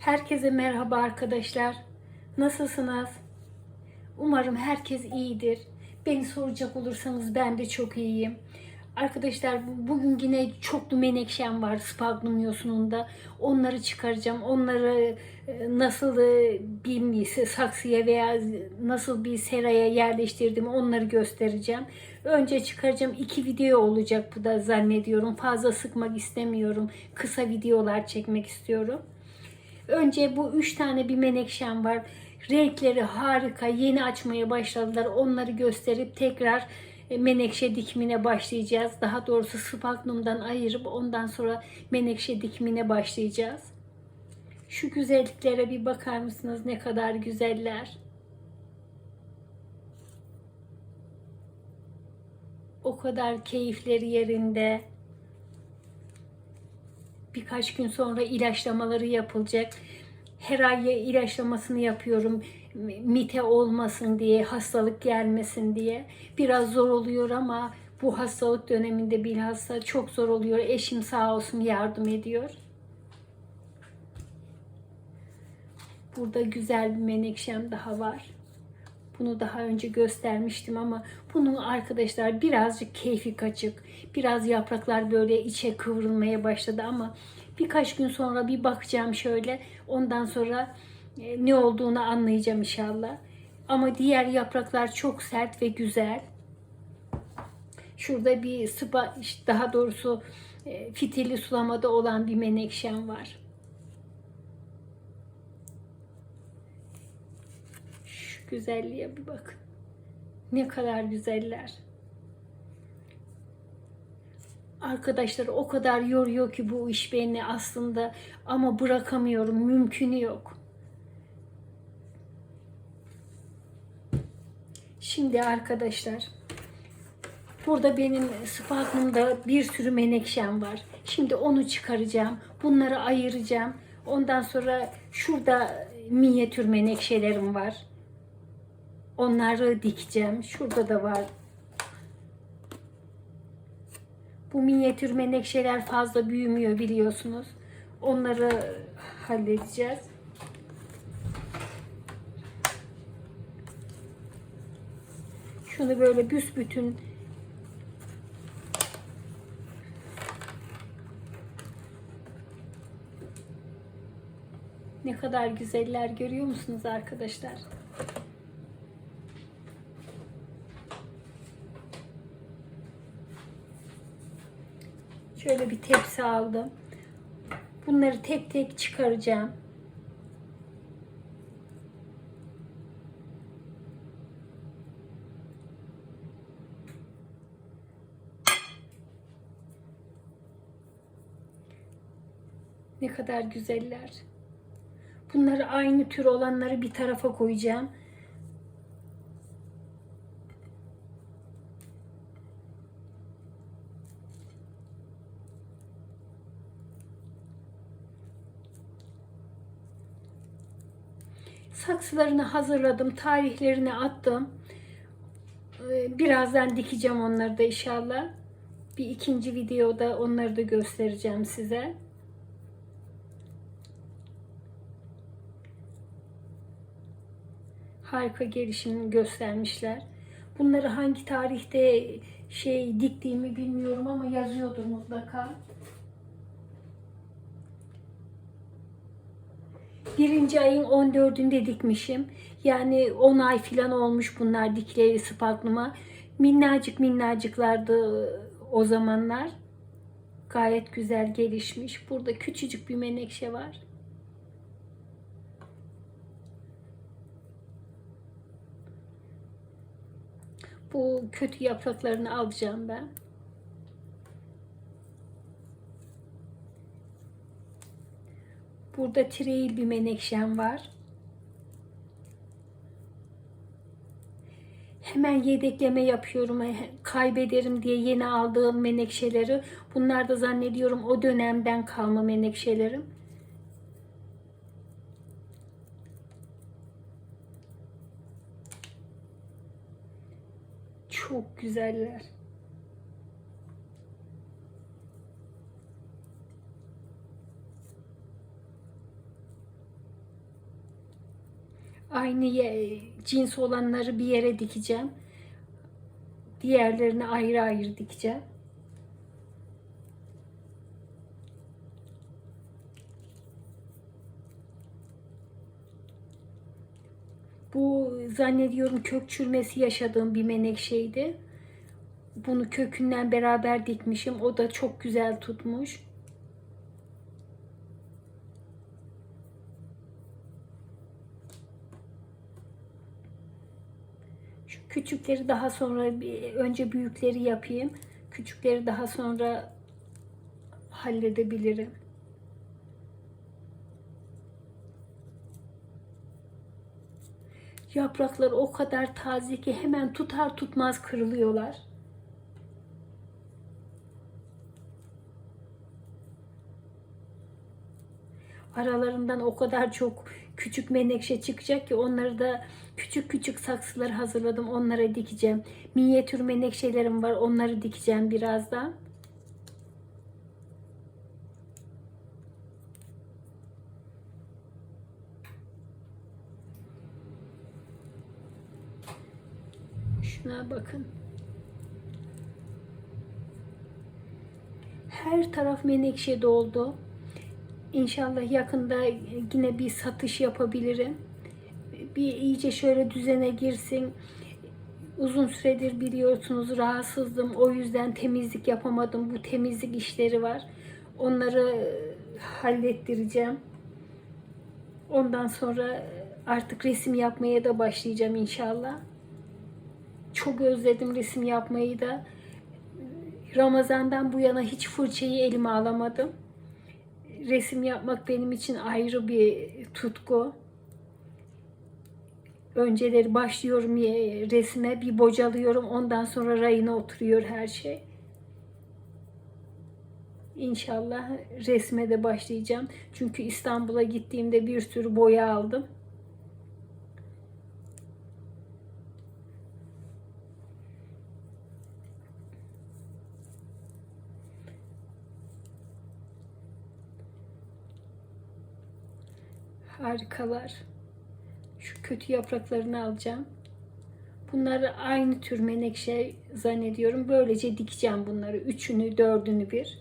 Herkese merhaba arkadaşlar. Nasılsınız? Umarım herkes iyidir. Beni soracak olursanız ben de çok iyiyim. Arkadaşlar bugün yine çoklu menekşem var spagnum yosununda. Onları çıkaracağım. Onları e, nasıl e, bir saksıya veya nasıl bir seraya yerleştirdim onları göstereceğim. Önce çıkaracağım. iki video olacak bu da zannediyorum. Fazla sıkmak istemiyorum. Kısa videolar çekmek istiyorum. Önce bu üç tane bir menekşem var. Renkleri harika. Yeni açmaya başladılar. Onları gösterip tekrar e, menekşe dikimine başlayacağız. Daha doğrusu spagnumdan ayırıp ondan sonra menekşe dikimine başlayacağız. Şu güzelliklere bir bakar mısınız? Ne kadar güzeller. O kadar keyifleri yerinde. Birkaç gün sonra ilaçlamaları yapılacak. Her ay ilaçlamasını yapıyorum. Mite olmasın diye, hastalık gelmesin diye. Biraz zor oluyor ama bu hastalık döneminde bilhassa çok zor oluyor. Eşim sağ olsun yardım ediyor. Burada güzel bir menekşem daha var. Bunu daha önce göstermiştim ama bunun arkadaşlar birazcık keyfi kaçık. Biraz yapraklar böyle içe kıvrılmaya başladı ama birkaç gün sonra bir bakacağım şöyle. Ondan sonra e, ne olduğunu anlayacağım inşallah. Ama diğer yapraklar çok sert ve güzel. Şurada bir sıpa, daha doğrusu e, fitilli sulamada olan bir menekşem var. Güzelliğe bir bakın. Ne kadar güzeller. Arkadaşlar o kadar yoruyor ki bu iş beni aslında ama bırakamıyorum. Mümkünü yok. Şimdi arkadaşlar burada benim spagnumda bir sürü menekşem var. Şimdi onu çıkaracağım. Bunları ayıracağım. Ondan sonra şurada minyatür menekşelerim var. Onları dikeceğim. Şurada da var. Bu minyatür menekşeler fazla büyümüyor biliyorsunuz. Onları halledeceğiz. Şunu böyle büsbütün Ne kadar güzeller görüyor musunuz arkadaşlar? Şöyle bir tepsi aldım. Bunları tek tek çıkaracağım. Ne kadar güzeller. Bunları aynı tür olanları bir tarafa koyacağım. Saksılarını hazırladım. Tarihlerini attım. Ee, Birazdan dikeceğim onları da inşallah. Bir ikinci videoda onları da göstereceğim size. Harika gelişimini göstermişler. Bunları hangi tarihte şey diktiğimi bilmiyorum ama yazıyordur mutlaka. Birinci ayın 14'ünde dikmişim. Yani 10 ay falan olmuş bunlar dikleri spagnuma. Minnacık minnacıklardı o zamanlar. Gayet güzel gelişmiş. Burada küçücük bir menekşe var. Bu kötü yapraklarını alacağım ben. Burada tireyil bir menekşem var. Hemen yedekleme yapıyorum. Kaybederim diye yeni aldığım menekşeleri. Bunlar da zannediyorum o dönemden kalma menekşelerim. Çok güzeller. Aynı cins olanları bir yere dikeceğim. Diğerlerini ayrı ayrı dikeceğim. Bu zannediyorum kök çürümesi yaşadığım bir menekşeydi. Bunu kökünden beraber dikmişim. O da çok güzel tutmuş. Küçükleri daha sonra önce büyükleri yapayım. Küçükleri daha sonra halledebilirim. Yapraklar o kadar taze ki hemen tutar tutmaz kırılıyorlar. Aralarından o kadar çok küçük menekşe çıkacak ki onları da küçük küçük saksılar hazırladım. Onlara dikeceğim. Minyatür menekşelerim var. Onları dikeceğim birazdan. Şuna bakın. Her taraf menekşe doldu. İnşallah yakında yine bir satış yapabilirim. Bir iyice şöyle düzene girsin. Uzun süredir biliyorsunuz rahatsızdım. O yüzden temizlik yapamadım. Bu temizlik işleri var. Onları hallettireceğim. Ondan sonra artık resim yapmaya da başlayacağım inşallah. Çok özledim resim yapmayı da. Ramazan'dan bu yana hiç fırçayı elime alamadım. Resim yapmak benim için ayrı bir tutku. Önceleri başlıyorum resime, bir bocalıyorum. Ondan sonra rayına oturuyor her şey. İnşallah resme de başlayacağım. Çünkü İstanbul'a gittiğimde bir sürü boya aldım. Harikalar. Şu kötü yapraklarını alacağım. Bunları aynı tür menekşe zannediyorum. Böylece dikeceğim bunları. Üçünü, dördünü bir.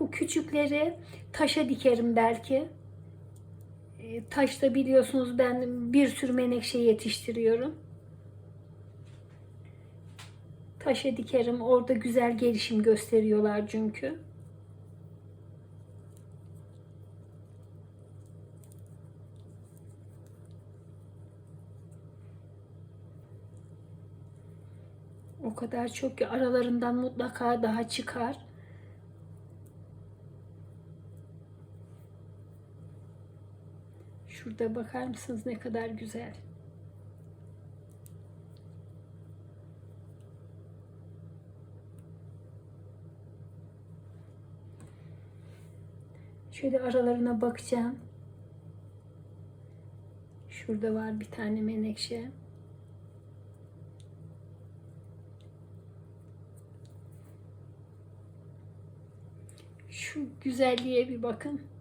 Bu küçükleri taşa dikerim belki. E, Taşta biliyorsunuz ben bir sürü menekşe yetiştiriyorum. Taşa dikerim. Orada güzel gelişim gösteriyorlar çünkü. O kadar çok ki aralarından mutlaka daha çıkar. Şurada bakar mısınız ne kadar güzel. Şöyle aralarına bakacağım. Şurada var bir tane menekşe. Şu güzelliğe bir bakın.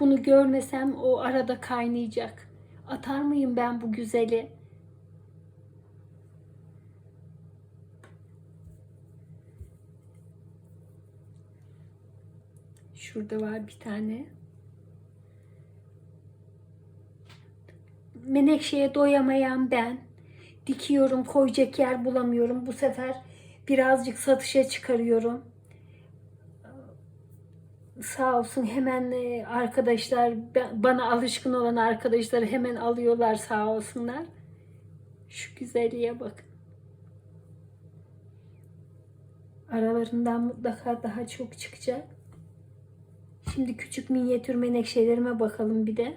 Bunu görmesem o arada kaynayacak. Atar mıyım ben bu güzeli? Şurada var bir tane. Menekşeye doyamayan ben. Dikiyorum, koyacak yer bulamıyorum. Bu sefer birazcık satışa çıkarıyorum sağ olsun hemen e, arkadaşlar bana alışkın olan arkadaşlar hemen alıyorlar sağ olsunlar. Şu güzelliğe bakın. Aralarından mutlaka daha çok çıkacak. Şimdi küçük minyatür menekşelerime bakalım bir de.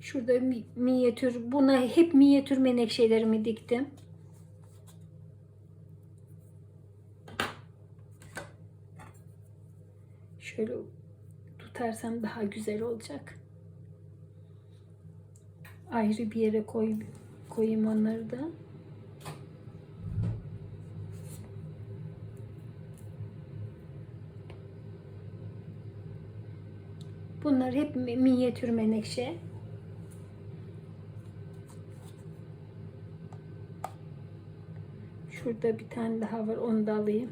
Şurada mi- minyatür, buna hep minyatür menekşelerimi diktim. Şöyle tutarsam daha güzel olacak. ayrı bir yere koy, koyayım onları da. Bunlar hep mi- minyatür menekşe. Şurada bir tane daha var. Onu da alayım.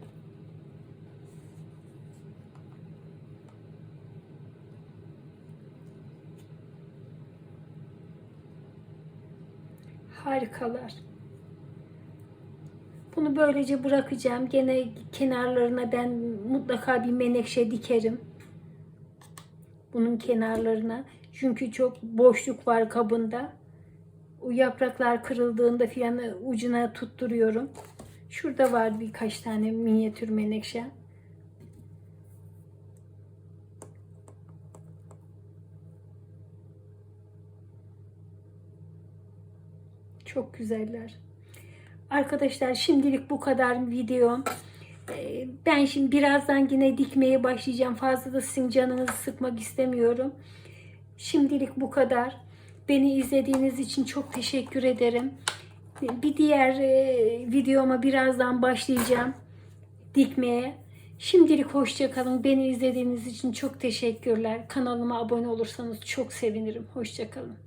Harikalar. Bunu böylece bırakacağım. Gene kenarlarına ben mutlaka bir menekşe dikerim. Bunun kenarlarına. Çünkü çok boşluk var kabında. O yapraklar kırıldığında filan ucuna tutturuyorum. Şurada var birkaç tane minyatür menekşe. Çok güzeller. Arkadaşlar şimdilik bu kadar videom. Ee, Ben şimdi birazdan yine dikmeye başlayacağım. Fazla da sizin canınızı sıkmak istemiyorum. Şimdilik bu kadar. Beni izlediğiniz için çok teşekkür ederim. Bir diğer e, videoma birazdan başlayacağım dikmeye. Şimdilik hoşça kalın. Beni izlediğiniz için çok teşekkürler. Kanalıma abone olursanız çok sevinirim. Hoşça kalın.